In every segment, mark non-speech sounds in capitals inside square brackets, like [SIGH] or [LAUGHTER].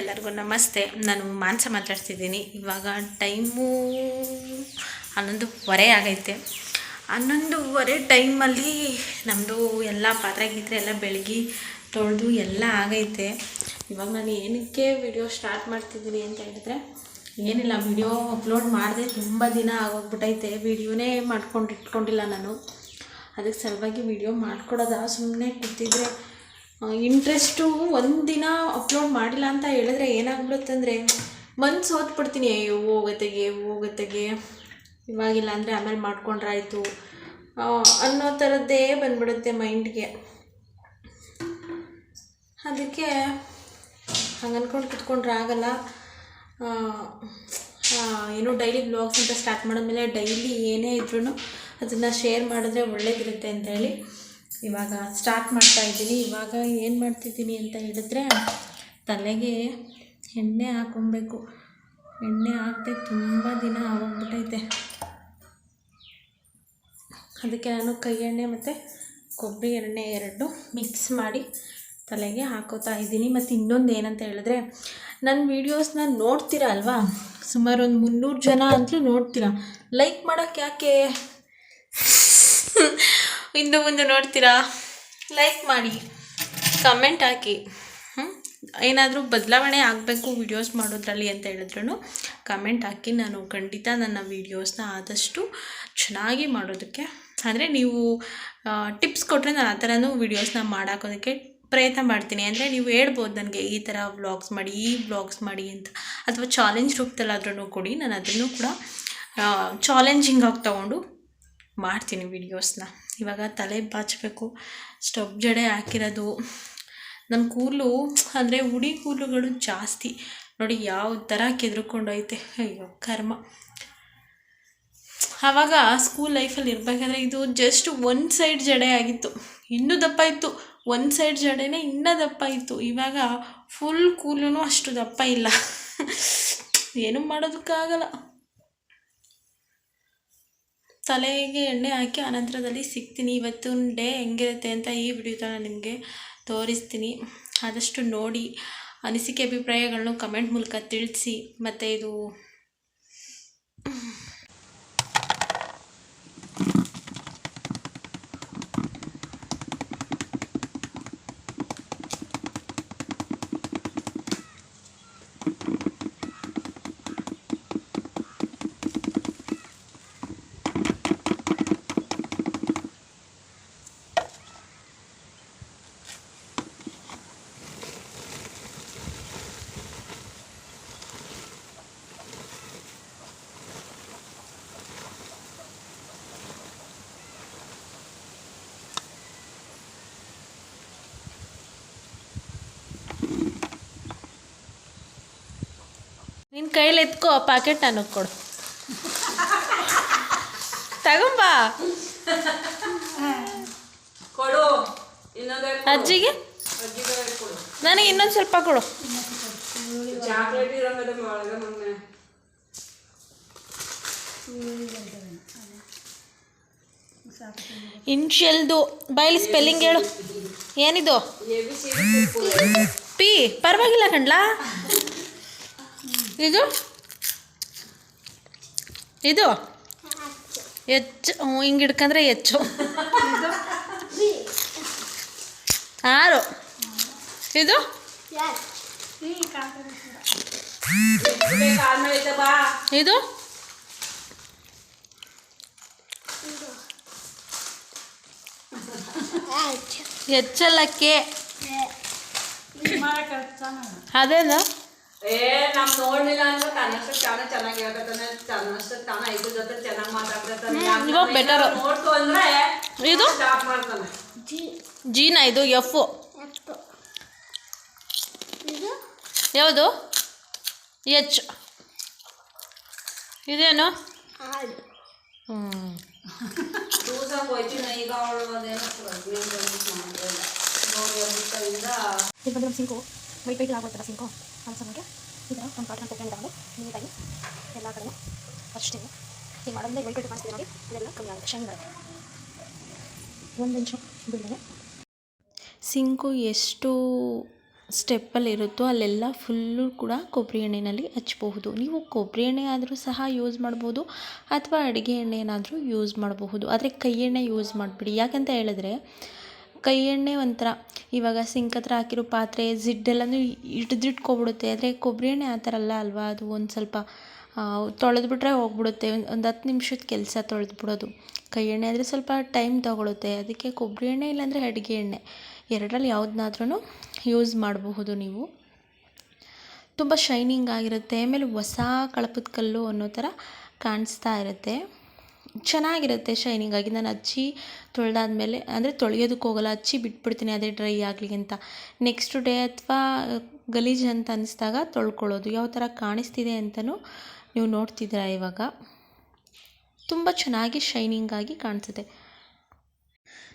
ಎಲ್ಲರಿಗೂ ನಮಸ್ತೆ. ನಾನು ಮಾನಸ ಮಾತಾಡ್ತಿದ್ದೀನಿ. ಇವಾಗ ಟೈಮು ಹನ್ನೊಂದುವರೆ ಆಗೈತೆ. ಹನ್ನೊಂದುವರೆ ಟೈಮಲ್ಲಿ ನಮ್ಮದು ಎಲ್ಲ ಪಾತ್ರೆ ಗೀತ್ರೆ ಎಲ್ಲ ಬೆಳಗ್ಗೆ ತೊಳೆದು ಎಲ್ಲ ಆಗೈತೆ. ಇವಾಗ ನಾನು ಏನಕ್ಕೆ ವಿಡಿಯೋ ಸ್ಟಾರ್ಟ್ ಮಾಡ್ತಿದ್ದೀನಿ ಅಂತ ಹೇಳಿದ್ರೆ, ಏನಿಲ್ಲ ವಿಡಿಯೋ ಅಪ್ಲೋಡ್ ಮಾಡಿದೆ ತುಂಬ ದಿನ ಆಗೋಗ್ಬಿಟ್ಟೈತೆ ವಿಡಿಯೋನೇ ಮಾಡ್ಕೊಂಡು ಇಟ್ಕೊಂಡಿಲ್ಲ ನಾನು. ಅದಕ್ಕೆ ಸಲುವಾಗಿ ವಿಡಿಯೋ ಮಾಡ್ಕೊಡೋದ? ಸುಮ್ಮನೆ ಕೂತಿದ್ರೆ ಇಂಟ್ರೆಸ್ಟು ಒಂದಿನ ಅಪ್ಲೋಡ್ ಮಾಡಿಲ್ಲ ಅಂತ ಹೇಳಿದ್ರೆ ಏನಾಗ್ಬಿಡುತ್ತೆ ಅಂದರೆ, ಮನ್ಸು ಓದ್ಬಿಡ್ತೀನಿ ಅಯ್ಯೋ, ಹೋಗತ್ತೆಗೆ ಹೋಗತ್ತೆಗೆ. ಇವಾಗಿಲ್ಲ ಅಂದರೆ ಆಮೇಲೆ ಮಾಡ್ಕೊಂಡ್ರಾಯ್ತು. ಅನ್ನೋ ಥರದ್ದೇ ಬಂದ್ಬಿಡುತ್ತೆ ಮೈಂಡ್ಗೆ ಅದಕ್ಕೆ ಹಂಗೆ ಅಂದ್ಕೊಂಡು ಕುತ್ಕೊಂಡ್ರೆ ಆಗಲ್ಲ ಏನು ಡೈಲಿ ಬ್ಲಾಗ್ಸ್ ಅಂತ ಸ್ಟಾರ್ಟ್ ಮಾಡಿದ್ಮೇಲೆ ಡೈಲಿ ಏನೇ ಇದ್ರೂ ಅದನ್ನು ಶೇರ್ ಮಾಡಿದ್ರೆ ಒಳ್ಳೇದಿರುತ್ತೆ ಅಂತೇಳಿ ಇವಾಗ ಸ್ಟಾರ್ಟ್ ಮಾಡ್ತಾ ಇದ್ದೀನಿ. ಇವಾಗ ಏನು ಮಾಡ್ತಿದ್ದೀನಿ ಅಂತ ಹೇಳಿದ್ರೆ ತಲೆಗೆ ಎಣ್ಣೆ ಹಾಕೊಬೇಕು ಎಣ್ಣೆ ಹಾಕದೆ ತುಂಬ ದಿನ ಆಗೋಗ್ಬಿಟ್ಟೈತೆ. ಅದಕ್ಕೆ ನಾನು ಕೈ ಎಣ್ಣೆ ಮತ್ತು ಕೊಬ್ಬರಿ ಎಣ್ಣೆ ಎರಡು ಮಿಕ್ಸ್ ಮಾಡಿ ತಲೆಗೆ ಹಾಕೋತಾ ಇದ್ದೀನಿ. ಮತ್ತು ಇನ್ನೊಂದು ಏನಂತ ಹೇಳಿದ್ರೆ ನನ್ನ ವೀಡಿಯೋಸ್ನ ನೋಡ್ತೀರ ಅಲ್ವಾ? ಸುಮಾರು ಒಂದು ಮುನ್ನೂರು ಜನ ಅಂತಲೂ ನೋಡ್ತೀರಾ. ಲೈಕ್ ಮಾಡೋಕ್ಕೆ ಯಾಕೆ? [LAUGHS] ಇಂದು ಮುಂದೆ ನೋಡ್ತೀರಾ? ಲೈಕ್ ಮಾಡಿ ಕಮೆಂಟ್ ಹಾಕಿ. ಏನಾದರೂ ಬದಲಾವಣೆ ಆಗಬೇಕು ವೀಡಿಯೋಸ್ ಮಾಡೋದ್ರಲ್ಲಿ ಅಂತ ಹೇಳಿದ್ರು ಕಮೆಂಟ್ ಹಾಕಿ. ನಾನು ಖಂಡಿತ ನನ್ನ ವೀಡಿಯೋಸ್ನ ಆದಷ್ಟು ಚೆನ್ನಾಗಿ ಮಾಡೋದಕ್ಕೆ. ಅಂದರೆ ನೀವು ಟಿಪ್ಸ್ ಕೊಟ್ಟರೆ ನಾನು ಆ ಥರನೂ ವೀಡಿಯೋಸ್ನ ಮಾಡಾಕೋದಕ್ಕೆ ಪ್ರಯತ್ನ ಮಾಡ್ತೀನಿ. ಅಂದರೆ ನೀವು ಹೇಳ್ಬೋದು ನನಗೆ ಈ ಥರ ವ್ಲಾಗ್ಸ್ ಮಾಡಿ, ಈ ವ್ಲಾಗ್ಸ್ ಮಾಡಿ ಅಂತ. ಅಥವಾ ಚಾಲೆಂಜ್ ರೂಪದಲ್ಲಾದ್ರೂ ಕೊಡಿ. ನಾನು ಅದನ್ನು ಕೂಡ ಚಾಲೆಂಜಿಂಗ್ ಆಗಿ ತೊಗೊಂಡು ಮಾಡ್ತೀನಿ ವೀಡಿಯೋಸ್ನ ಇವಾಗ ತಲೆ ಬಾಚಬೇಕು. ಸ್ಟವ್ ಜಡೆ ಹಾಕಿರೋದು. ನನ್ನ ಕೂದಲು, ಅಂದರೆ ಉಡಿ ಕೂದಲುಗಳು ಜಾಸ್ತಿ. ನೋಡಿ ಯಾವ ಥರ ಕೆದ್ರುಕೊಂಡೈತೆ ಅಯ್ಯೋ, ಕರ್ಮ. ಆವಾಗ ಸ್ಕೂಲ್ ಲೈಫಲ್ಲಿ ಇರಬೇಕಾದ್ರೆ ಇದು ಜಸ್ಟ್ ಒಂದು ಸೈಡ್ ಜಡೆ ಆಗಿತ್ತು. ಇನ್ನೂ ದಪ್ಪ ಇತ್ತು. ಒಂದು ಸೈಡ್ ಜಡೆನೇ ಇನ್ನೂ ದಪ್ಪ ಇತ್ತು. ಇವಾಗ ಫುಲ್ ಕೂಲೂ ಅಷ್ಟು ದಪ್ಪ ಇಲ್ಲ. ಏನೂ ಮಾಡೋದಕ್ಕಾಗಲ್ಲ. ತಲೆಗೆ ಎಣ್ಣೆ ಹಾಕಿ ಅನಂತರದಲ್ಲಿ ಸಿಗ್ತೀನಿ. ಇವತ್ತಿನ ಡೇ ಹೆಂಗಿರುತ್ತೆ ಅಂತ ಈ ವಿಡಿಯೋದ ನಿಮಗೆ ತೋರಿಸ್ತೀನಿ. ಆದಷ್ಟು ನೋಡಿ. ಅನಿಸಿಕೆ ಅಭಿಪ್ರಾಯಗಳನ್ನು ಕಮೆಂಟ್ ಮೂಲಕ ತಿಳಿಸಿ. ಮತ್ತು ಇದು Mm-hmm. ನಿನ್ನ ಕೈಲಿ ಎತ್ಕೋ ಪ್ಯಾಕೆಟ್ ನನಗೆ ಕೊಡು. ತಗೊಂಬಾ. ಅಜ್ಜಿಗೆ? ನನಗೆ ಇನ್ನೊಂದು ಸ್ವಲ್ಪ ಕೊಡು. ಇನ್ಶಿಯಲ್ದು ಇನ್ಷಿಯಲ್ದು ಬೈಲಿ ಸ್ಪೆಲ್ಲಿಂಗ್ ಹೇಳು. ಏನಿದು? ಪಿ ಪರವಾಗಿಲ್ಲ ಕಣ್ಲಾ? ಇದು ಇದು ಹೆಚ್ಚು ಹ್ಞೂ ಹಿಂಗೆ ಹಿಡ್ಕಂದ್ರೆ ಹೆಚ್ಚು ಆರು ಇದು ಆದ್ಮೇಲೆ ಐತೆ ಬಾ ಇದು ಹೆಚ್ಚಲ್ಲಕ್ಕೆ ಅದೇನು ಏ ನಮ್ ನೋಡ್ಲಿಲ್ಲ ಅಂದ್ರೆ ತನ್ನಷ್ಟು ತಾನ ಚೆನ್ನಾಗಿ ಹೇಳ್ಬೇಕಂದ್ರೆ ತನ್ನಷ್ಟು ತಾನ ಐದು ಜೊತೆ ಚೆನ್ನಾಗಿ ಮಾತಾಡ್ತಾನೆ better. ನೋಡ್ತು ಅಂದ್ರೆ ಇದು? ಸ್ಟಾಪ್ ಮಾಡ್ತಾನೆ. ಜೀನ ಇದು ಎಫ್. ಯಾವುದು? ಎಚ್. ಇದೇನು? ಈಗ ಅವಳು ಅದೇನು ಸಿಂಕು. ವೈಟ್ ವೈಟ್ ಆಗೋತ್ತಲ್ಲ ಸಿಂಕು? ಅದು ಇದನ್ನು ಈ ಥರ ಒಂದು ತಗೊಂಡು ನೀಟಾಗಿ ಎಲ್ಲ ಕಡೆ ಅಷ್ಟೇ ಈ ಮಾಡೋದ್ರೆ ವೈಟ್ ವೈಟ್ ಕಾಣಿಸ್ತೀವಿ ನೋಡಿ. ಇದೆಲ್ಲ ಕಮ್ಮಿ ಆಗುತ್ತೆ. ಶೈನ್ ಬರುತ್ತೆ. ಒಂದು ಇಂಚು ಬಿಡದೆ ಸಿಂಕು ಎಷ್ಟು ಸ್ಟೆಪ್ಪಲ್ಲಿ ಇರುತ್ತೋ ಅಲ್ಲೆಲ್ಲ ಫುಲ್ಲು ಕೂಡ ಕೊಬ್ಬರಿ ಎಣ್ಣೆಯಲ್ಲಿ ಹಚ್ಚಬಹುದು ನೀವು ಕೊಬ್ಬರಿ ಎಣ್ಣೆ ಆದರೂ ಸಹ ಯೂಸ್ ಮಾಡ್ಬೋದು ಅಥವಾ ಅಡುಗೆ ಎಣ್ಣೆನಾದರೂ ಯೂಸ್ ಮಾಡಬಹುದು. ಆದರೆ ಕೈ ಎಣ್ಣೆ ಯೂಸ್ ಮಾಡಿಬಿಡಿ. ಯಾಕಂತ ಹೇಳಿದ್ರೆ ಕೈ ಎಣ್ಣೆ ಒಂಥರ. ಇವಾಗ ಸಿಂಕ್ ಹತ್ರ ಹಾಕಿರೋ ಪಾತ್ರೆ, ಜಿಡ್ಡೆಲ್ಲನೂ ಹಿಡಿದಿಟ್ಕೊಬಿಡುತ್ತೆ. ಆದರೆ ಕೊಬ್ಬರಿ ಎಣ್ಣೆ ಆ ಥರ ಅಲ್ಲ ಅಲ್ವಾ? ಅದು ಒಂದು ಸ್ವಲ್ಪ ತೊಳೆದ್ಬಿಟ್ರೆ ಹೋಗ್ಬಿಡುತ್ತೆ. ಒಂದು ಹತ್ತು ನಿಮಿಷದ ಕೆಲಸ ತೊಳೆದ್ಬಿಡೋದು. ಕೈ ಎಣ್ಣೆ ಆದರೆ ಸ್ವಲ್ಪ ಟೈಮ್ ತೊಗೊಳುತ್ತೆ. ಅದಕ್ಕೆ ಕೊಬ್ಬರಿ ಎಣ್ಣೆ ಇಲ್ಲಾಂದರೆ ಅಡುಗೆ ಎಣ್ಣೆ. ಎರಡರಲ್ಲಿ ಯಾವುದನ್ನಾದ್ರೂ ಯೂಸ್ ಮಾಡಬಹುದು ನೀವು. ತುಂಬ ಶೈನಿಂಗ್ ಆಗಿರುತ್ತೆ. ಆಮೇಲೆ ಹೊಸ ಕಳಪದ ಕಲ್ಲು ಅನ್ನೋ ಥರ ಕಾಣಿಸ್ತಾ ಇರುತ್ತೆ. ಚೆನ್ನಾಗಿರುತ್ತೆ ಶೈನಿಂಗ್ ಆಗಿ. ನಾನು ಹಚ್ಚಿ ತೊಳೆದಾದ್ಮೇಲೆ, ಅಂದರೆ ತೊಳೆಯೋದಕ್ಕೆ ಹೋಗಲ್ಲ ಹಚ್ಚಿ ಬಿಟ್ಬಿಡ್ತೀನಿ ಅದೇ ಡ್ರೈ ಆಗಲಿ ಅಂತ. ನೆಕ್ಸ್ಟ್ ಡೇ ಅಥವಾ ಗಲೀಜು ಅಂತ ಅನ್ನಿಸ್ದಾಗ ತೊಳ್ಕೊಳ್ಳೋದು. ಯಾವ ಥರ ಕಾಣಿಸ್ತಿದೆ ಅಂತಲೂ ನೀವು ನೋಡ್ತಿದ್ದೀರಾ ಇವಾಗ. ತುಂಬ ಚೆನ್ನಾಗಿ ಶೈನಿಂಗ್ ಆಗಿ ಕಾಣಿಸುತ್ತೆ.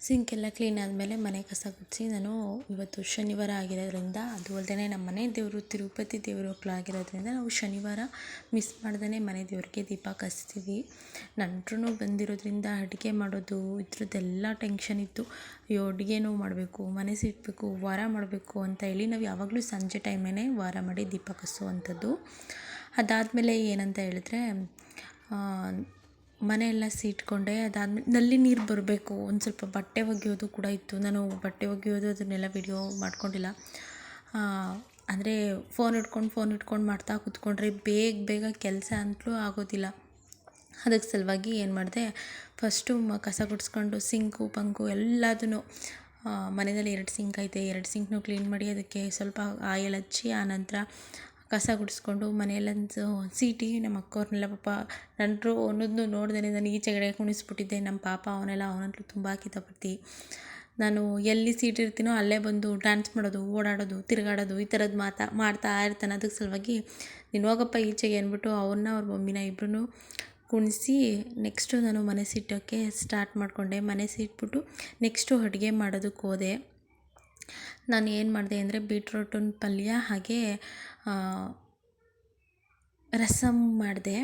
ಸಿಂಕ್ ಎಲ್ಲ ಕ್ಲೀನ್ ಆದಮೇಲೆ ಮನೆ ಕಸ ಗುಡಿಸಿ ನಾನು ಇವತ್ತು ಶನಿವಾರ ಆಗಿರೋದ್ರಿಂದ ಅದು ಅಲ್ಲದೆ ನಮ್ಮ ಮನೆ ದೇವರು ತಿರುಪತಿ ದೇವರು ಆಗಿರೋದ್ರಿಂದ ನಾವು ಶನಿವಾರ ಮಿಸ್ ಮಾಡ್ದೇ ಮನೆ ದೇವ್ರಿಗೆ ದೀಪ ಕಸ್ತೀವಿ. ನೆಂಟ್ರು ಬಂದಿರೋದ್ರಿಂದ ಅಡುಗೆ ಮಾಡೋದು, ಇದ್ರದ್ದೆಲ್ಲ ಟೆನ್ಷನ್ ಇತ್ತು. ಅಯ್ಯೋ ಅಡುಗೆನೂ ಮಾಡಬೇಕು, ಮನೆ ಸಿಟ್ಬೇಕು, ವಾರ ಮಾಡಬೇಕು ಅಂತ ಹೇಳಿ ನಾವು ಯಾವಾಗಲೂ ಸಂಜೆ ಟೈಮೇ ವಾರ ಮಾಡಿ ದೀಪ ಕಸುವಂಥದ್ದು. ಅದಾದಮೇಲೆ ಏನಂತ ಹೇಳಿದ್ರೆ ಮನೆಯೆಲ್ಲ ಸೀಟ್ಕೊಂಡೆ, ಅದಾದ್ಮೇಲೆ ನಲ್ಲಿ ನೀರು ಬರಬೇಕು. ಒಂದು ಸ್ವಲ್ಪ ಬಟ್ಟೆ ಒಗೆಯೋದು ಕೂಡ ಇತ್ತು. ನಾನು ಬಟ್ಟೆ ಒಗೆಯೋದು ಅದನ್ನೆಲ್ಲ ವಿಡಿಯೋ ಮಾಡ್ಕೊಂಡಿಲ್ಲ. ಅಂದರೆ ಫೋನ್ ಹಿಡ್ಕೊಂಡು ಫೋನ್ ಹಿಡ್ಕೊಂಡು ಮಾಡ್ತಾ ಕೂತ್ಕೊಂಡ್ರೆ ಬೇಗ ಬೇಗ ಕೆಲಸ ಅಂತಲೂ ಆಗೋದಿಲ್ಲ. ಅದಕ್ಕೆ ಸಲುವಾಗಿ ಏನು ಮಾಡಿದೆ ಫಸ್ಟು ಮ ಕಸ ಗುಡಿಸ್ಕೊಂಡು ಸಿಂಕು ಪಂಕು ಎಲ್ಲದೂ ಮನೆಯಲ್ಲಿ ಎರಡು ಸಿಂಕ್ ಐತೆ. ಎರಡು ಸಿಂಕ್ನು ಕ್ಲೀನ್ ಮಾಡಿ, ಅದಕ್ಕೆ ಸ್ವಲ್ಪ ಆಯಲ್ ಹಚ್ಚಿ, ಆನಂತರ ಕಸ ಗುಡಿಸ್ಕೊಂಡು ಮನೆಯಲ್ಲಂತೂ ಸೀಟಿ ನಮ್ಮ ಅಕ್ಕವ್ರನ್ನೆಲ್ಲ ಪಾಪ ನಂಟರು ಅನ್ನೋದನ್ನು ನೋಡ್ದೇ ನಾನು ಈಚೆಗಡೆ ಕುಣಿಸ್ಬಿಟ್ಟಿದ್ದೆ. ನಮ್ಮ ಪಾಪ ಅವನೆಲ್ಲ ಅವನಂತೂ ತುಂಬ ಕಿತಾಪತಿ ನಾನು ಎಲ್ಲಿ ಸೀಟ್ ಇರ್ತೀನೋ ಅಲ್ಲೇ ಬಂದು ಡ್ಯಾನ್ಸ್ ಮಾಡೋದು, ಓಡಾಡೋದು, ತಿರುಗಾಡೋದು, ಈ ಥರದ್ದು ಮಾತಾ, ಮಾಡ್ತಾ ಇರ್ತಾನೆ. ಅದಕ್ಕೆ ಸಲುವಾಗಿ ನೀನು ಹೋಗಪ್ಪ ಈಚೆಗೆ ಅಂದ್ಬಿಟ್ಟು ಅವ್ರನ್ನ ಅವ್ರ ಮಮ್ಮಿನ ಇಬ್ಬರೂ ಕುಣಿಸಿ ನೆಕ್ಸ್ಟು ನಾನು ಮನೆ ಸಿಟ್ಟೋಕ್ಕೆ ಸ್ಟಾರ್ಟ್ ಮಾಡಿಕೊಂಡೆ. ಮನೆ ಸಿಟ್ಬಿಟ್ಟು ನೆಕ್ಸ್ಟು ಅಡುಗೆ ಮಾಡೋದಕ್ಕೆ ಹೋದೆ. ನಾನು ಏನು ಮಾಡಿದೆ ಅಂದರೆ ಬೀಟ್ರೋಟನ್ ಪಲ್ಯ ಹಾಗೆ ರಸಮ್ ಮಾಡಿದೆ.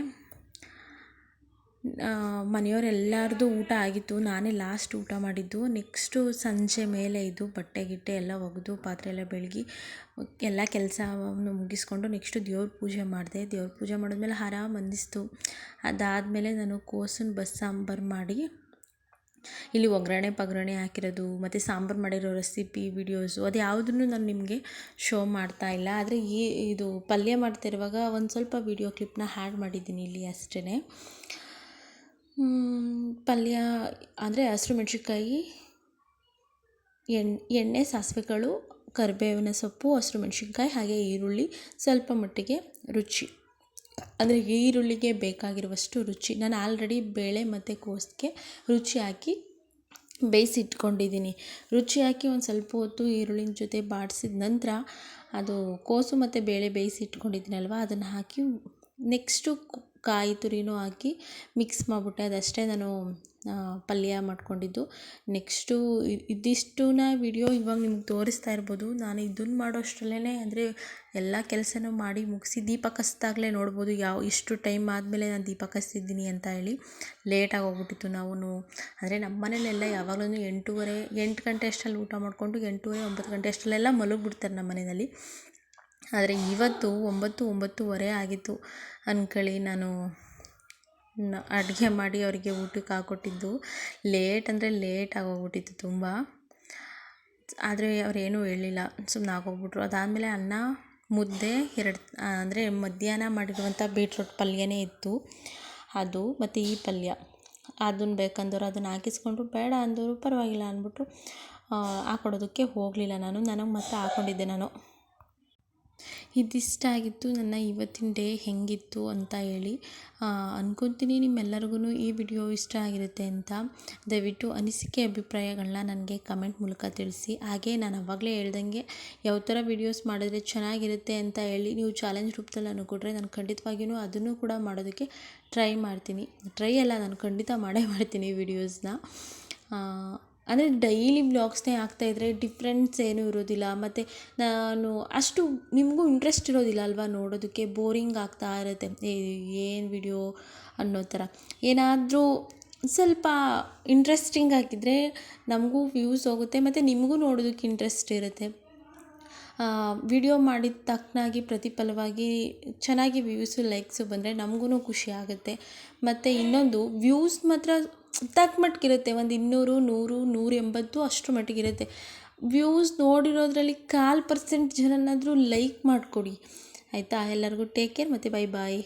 ಮನೆಯವರೆಲ್ಲರದು ಊಟ ಆಗಿತ್ತು. ನಾನೇ ಲಾಸ್ಟ್ ಊಟ ಮಾಡಿದ್ದು. ನೆಕ್ಸ್ಟು ಸಂಜೆ ಮೇಲೆ ಇದು ಬಟ್ಟೆ, ಗಿಟ್ಟೆ ಎಲ್ಲ ಒಗೆದು, ಪಾತ್ರೆ ಎಲ್ಲ ಬೆಳಗಿ, ಎಲ್ಲ ಕೆಲಸವನ್ನು ಮುಗಿಸ್ಕೊಂಡು ನೆಕ್ಸ್ಟು ದೇವ್ರ ಪೂಜೆ ಮಾಡಿದೆ. ದೇವ್ರ ಪೂಜೆ ಮಾಡಿದ್ಮೇಲೆ ಆರಾಮ್ ಅನ್ನಿಸ್ತು ಅದಾದಮೇಲೆ ನಾನು ಕೋಸಿನ ಬಸ್ಸಾಂಬಾರು ಮಾಡಿ ಇಲ್ಲಿ ಒಗ್ಗರಣೆ ಪಗ್ಗರಣೆ ಹಾಕಿರೋದು, ಮತ್ತು ಸಾಂಬಾರು ಮಾಡಿರೋ ರೆಸಿಪಿ ವಿಡಿಯೋಸು ಅದು ಯಾವುದನ್ನು ನಾನು ನಿಮಗೆ ಶೋ ಮಾಡ್ತಾ ಇಲ್ಲ. ಆದರೆ ಈ, ಇದು ಪಲ್ಯ ಮಾಡ್ತಿರುವಾಗ ಒಂದು ಸ್ವಲ್ಪ ವೀಡಿಯೋ ಕ್ಲಿಪ್ನ ಹ್ಯಾಡ್ ಮಾಡಿದ್ದೀನಿ ಇಲ್ಲಿ ಅಷ್ಟೇ ಪಲ್ಯ ಅಂದರೆ ಹಸಿರು ಮೆಣಸಿನ್ಕಾಯಿ ಎಣ್ಣೆ ಎಣ್ಣೆ, ಸಾಸಿವೆಗಳು, ಕರಿಬೇವಿನ ಸೊಪ್ಪು, ಹಸಿರು ಮೆಣಸಿನ್ಕಾಯಿ, ಹಾಗೆ ಈರುಳ್ಳಿ ಸ್ವಲ್ಪ ಮಟ್ಟಿಗೆ ರುಚಿ. ಅಂದರೆ ಈರುಳ್ಳಿಗೆ ಬೇಕಾಗಿರುವಷ್ಟು ರುಚಿ. ನಾನು ಆಲ್ರೆಡಿ ಬೇಳೆ ಮತ್ತು ಕೋಸಿಗೆ ರುಚಿ ಹಾಕಿ ಬೇಯಿಸಿಟ್ಕೊಂಡಿದ್ದೀನಿ. ರುಚಿ ಹಾಕಿ ಒಂದು ಸ್ವಲ್ಪ ಹೊತ್ತು ಈರುಳ್ಳಿನ ಜೊತೆ ಬಾಡಿಸಿದ ನಂತರ ಅದು ಕೋಸು ಮತ್ತು ಬೇಳೆ ಬೇಯಿಸಿಟ್ಕೊಂಡಿದ್ದೀನಲ್ವ? ಅದನ್ನು ಹಾಕಿ ನೆಕ್ಸ್ಟು ಕಾಯಿ ತುರಿನೂ ಹಾಕಿ ಮಿಕ್ಸ್ ಮಾಡಿಬಿಟ್ಟೆ. ಅದಷ್ಟೇ ನಾನು ಪಲ್ಯ ಮಾಡ್ಕೊಂಡಿದ್ದು. ನೆಕ್ಸ್ಟು ಇದಿಷ್ಟನ್ನ ವಿಡಿಯೋ ಇವಾಗ ನಿಮ್ಗೆ ತೋರಿಸ್ತಾ ಇರ್ಬೋದು. ನಾನು ಇದನ್ನು ಮಾಡೋ ಅಷ್ಟರಲ್ಲೇ ಅಂದರೆ ಎಲ್ಲ ಕೆಲಸನೂ ಮಾಡಿ ಮುಗಿಸಿ ದೀಪ ಕಸ್ದಾಗಲೇ ನೋಡ್ಬೋದು ಯಾವ, ಇಷ್ಟು ಟೈಮ್ ಆದಮೇಲೆ ನಾನು ದೀಪ ಕಸ್ತಿದ್ದೀನಿ ಅಂತ ಹೇಳಿ. ಲೇಟಾಗಿ ಹೋಗ್ಬಿಟ್ಟಿತ್ತು ನಾವು ಅಂದರೆ ನಮ್ಮ ಮನೇಲೆಲ್ಲ ಯಾವಾಗಲೂ ಎಂಟೂವರೆ, ಎಂಟು ಗಂಟೆ ಅಷ್ಟರಲ್ಲಿ ಊಟ ಮಾಡಿಕೊಂಡು ಎಂಟೂವರೆ, ಒಂಬತ್ತು ಗಂಟೆ ಅಷ್ಟರಲ್ಲೆಲ್ಲ ಮಲಗಿಬಿಡ್ತಾರೆ ನಮ್ಮ ಮನೆಯಲ್ಲಿ. ಆದರೆ ಇವತ್ತು ಒಂಬತ್ತು ಒಂಬತ್ತುವರೆ ಆಗಿತ್ತು ಅಂದ್ಕೊಳ್ಳಿ ನಾನು ಅಡುಗೆ ಮಾಡಿ ಅವರಿಗೆ ಊಟಕ್ಕೆ ಹಾಕ್ಕೊಟ್ಟಿದ್ದು ಲೇಟ್ ಅಂದರೆ ಲೇಟ್ ಆಗೋಗ್ಬಿಟ್ಟಿತ್ತು ತುಂಬ. ಆದರೆ ಅವರೇನೂ ಹೇಳಿಲ್ಲ ಸುಮ್ಮನೆ ಆಗೋಗ್ಬಿಟ್ರು ಅದಾದಮೇಲೆ ಅನ್ನ, ಮುದ್ದೆ, ಎರಡು ಅಂದರೆ ಮಧ್ಯಾಹ್ನ ಮಾಡಿರುವಂಥ ಬೀಟ್ರೂಟ್ ಪಲ್ಯನೇ ಇತ್ತು. ಅದು ಮತ್ತು ಈ ಪಲ್ಯ. ಅದನ್ನು ಬೇಕಂದವರು ಅದನ್ನು ಹಾಕಿಸ್ಕೊಂಡ್ರು. ಬೇಡ ಅಂದರೂ ಪರವಾಗಿಲ್ಲ ಅಂದ್ಬಿಟ್ಟು ಹಾಕೊಡೋದಕ್ಕೆ ಹೋಗಲಿಲ್ಲ ನಾನು. ನನಗೆ ಮತ್ತೆ ಹಾಕ್ಕೊಂಡಿದ್ದೆ ನಾನು. ಇದಿಷ್ಟ ಆಗಿತ್ತು, ನನ್ನ ಇವತ್ತಿನ ಡೇ ಹೇಗಿತ್ತು ಅಂತ ಹೇಳಿ. ಅಂದ್ಕೊತೀನಿ ನಿಮ್ಮೆಲ್ಲರಿಗೂ ಈ ವಿಡಿಯೋ ಇಷ್ಟ ಆಗಿರುತ್ತೆ ಅಂತ. ದಯವಿಟ್ಟು ಅನಿಸಿಕೆ ಅಭಿಪ್ರಾಯಗಳನ್ನ ನನಗೆ ಕಮೆಂಟ್ ಮೂಲಕ ತಿಳಿಸಿ. ಹಾಗೆ ನಾನು ಅವಾಗಲೇ ಹೇಳ್ದಂಗೆ ಯಾವ ಥರ ವಿಡಿಯೋಸ್ ಮಾಡಿದ್ರೆ ಚೆನ್ನಾಗಿರುತ್ತೆ ಅಂತ ಹೇಳಿ ನೀವು ಚಾಲೆಂಜ್ ರೂಪದಲ್ಲಿ ನಾನು ಕೊಟ್ಟರೆ ನಾನು ಖಂಡಿತವಾಗಿಯೂ ಅದನ್ನು ಕೂಡ ಮಾಡೋದಕ್ಕೆ ಟ್ರೈ ಮಾಡ್ತೀನಿ. ಟ್ರೈ ಅಲ್ಲ, ನಾನು ಖಂಡಿತ ಮಾಡೇ ಮಾಡ್ತೀನಿ ವೀಡಿಯೋಸ್ನ. ಅಂದರೆ ಡೈಲಿ ಬ್ಲಾಗ್ಸ್ನೇ ಹಾಕ್ತಾಯಿದ್ರೆ ಡಿಫ್ರೆನ್ಸ್ ಏನೂ ಇರೋದಿಲ್ಲ. ಮತ್ತು ನಾನು ಅಷ್ಟು ನಿಮಗೂ ಇಂಟ್ರೆಸ್ಟ್ ಇರೋದಿಲ್ಲ ಅಲ್ವಾ ನೋಡೋದಕ್ಕೆ? ಬೋರಿಂಗ್ ಆಗ್ತಾ ಇರುತ್ತೆ. ಏನು ವಿಡಿಯೋ ಅನ್ನೋ ಥರ. ಏನಾದರೂ ಸ್ವಲ್ಪ ಇಂಟ್ರೆಸ್ಟಿಂಗ್ ಆಗಿದ್ದರೆ ನಮಗೂ ವ್ಯೂಸ್ ಹೋಗುತ್ತೆ, ಮತ್ತು ನಿಮಗೂ ನೋಡೋದಕ್ಕೆ ಇಂಟ್ರೆಸ್ಟ್ ಇರುತ್ತೆ. ವಿಡಿಯೋ ಮಾಡಿದ ತಕ್ಕನಾಗಿ ಪ್ರತಿಫಲವಾಗಿ ಚೆನ್ನಾಗಿ ವ್ಯೂಸು ಲೈಕ್ಸು ಬಂದರೆ ನಮಗೂ ಖುಷಿ ಆಗುತ್ತೆ. ಮತ್ತು ಇನ್ನೊಂದು ವ್ಯೂಸ್ ಮಾತ್ರ ತಕ್ಕ ಮಟ್ಟಿಗಿರುತ್ತೆ. ಒಂದು ಇನ್ನೂರು, ನೂರು ನೂರ ಎಂಬತ್ತು ಅಷ್ಟರ ಮಟ್ಟಿಗಿರುತ್ತೆ. ವ್ಯೂಸ್ ನೋಡಿರೋದ್ರಲ್ಲಿ ಕಾಲು ಪರ್ಸೆಂಟ್ ಜನನಾದರೂ ಲೈಕ್ ಮಾಡಿಕೊಡಿ. ಆಯಿತಾ? ಎಲ್ಲರಿಗೂ ಟೇಕ್ ಕೇರ್ ಮತ್ತು ಬೈ ಬಾಯ್